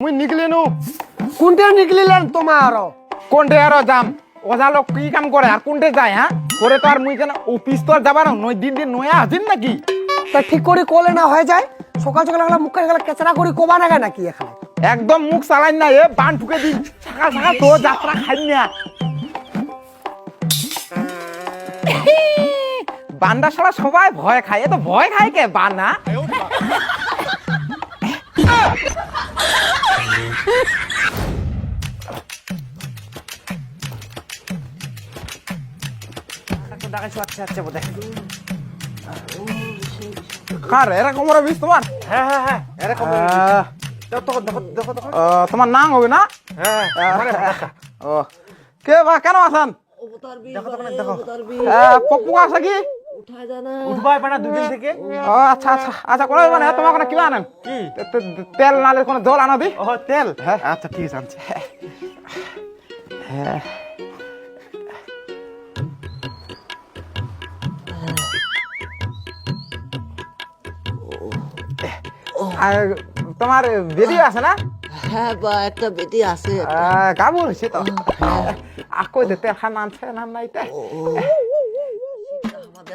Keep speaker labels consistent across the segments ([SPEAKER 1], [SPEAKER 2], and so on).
[SPEAKER 1] মুই নিকলিনু।
[SPEAKER 2] কোনটা নিকলিলেন তোমার?
[SPEAKER 1] কোনটে আর যাম? ওজা লোক কি কাম করে আর কোনটে যায় হ্যাঁ করে তো আর মুই কেন অফিস তো আর যাবার নয় দিন দিন নয়া হাজির নাকি?
[SPEAKER 2] তা ঠিক করে কোলে না হয়ে যায়। সকাল সকাল গেলে মুখে গেলে কেঁচড়া করে কোবা না গায় নাকি এখানে?
[SPEAKER 1] একদম মুখ চালাই না এ বান ঠুকে দিন সকাল সকাল তো যাত্রা খাই না বান্দা সারা সবাই ভয় খায় এ তো ভয় খায় কে বানা কার? এরকম ওরা বিষ তোমার?
[SPEAKER 2] হ্যাঁ হ্যাঁ হ্যাঁ। এরকম
[SPEAKER 1] তোমার নাম হবে না?
[SPEAKER 2] হ্যাঁ
[SPEAKER 1] ও। কে বা কেন আছেন?
[SPEAKER 2] দেখো দেখো দেখো।
[SPEAKER 1] আছে কি?
[SPEAKER 2] উঠবাই পানা দুদিন থেকে?
[SPEAKER 1] ও আচ্ছা আচ্ছা আচ্ছা কোনো মানে তোমার কোনো কিবা আনেন?
[SPEAKER 2] কি?
[SPEAKER 1] তেল নালে কোনো জল আনো দি?
[SPEAKER 2] ও তেল?
[SPEAKER 1] হ্যাঁ।
[SPEAKER 2] আচ্ছা ঠিক আছে আনছি।
[SPEAKER 1] হ্যাঁ। আর তোমার বেদি আছে না?
[SPEAKER 3] হ্যাঁ বা একটা বেটি আছে
[SPEAKER 1] গাবুর হয়েছে তো। আকৌ যে তেল খান আনছে না নাই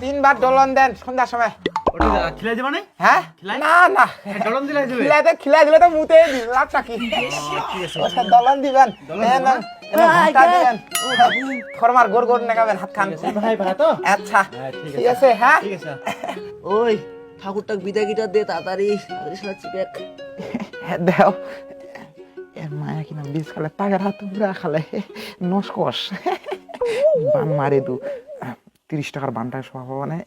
[SPEAKER 1] তিনবার ডলন দেন সন্ধ্যার সময়।
[SPEAKER 2] খিলাই নাই
[SPEAKER 1] হ্যাঁ? না না।
[SPEAKER 2] জলন দিলে
[SPEAKER 1] খিলাইতে খিলাই দিলে তো মুতে লাভ নাকি দলন দিবেন। ফরমার গোর গোর হাত খান।
[SPEAKER 2] ভাই ভাই তো?
[SPEAKER 1] আচ্ছা
[SPEAKER 2] হ্যাঁ, ঠিক
[SPEAKER 1] আছে। হ্যাঁ?
[SPEAKER 2] ঠিক আছে।
[SPEAKER 3] ওই ঠাকুরটাক বিদায় দে তাড়াতাড়ি। তাড়াতাড়ি সারা চিপেক
[SPEAKER 1] হ্যাঁ, দেও। এর মায়া কিনা বিষ খালে পাগের হাত পুরা খালে। নস্কস বান মারে দু। তিরিশ টাকার বানটায় সব মানে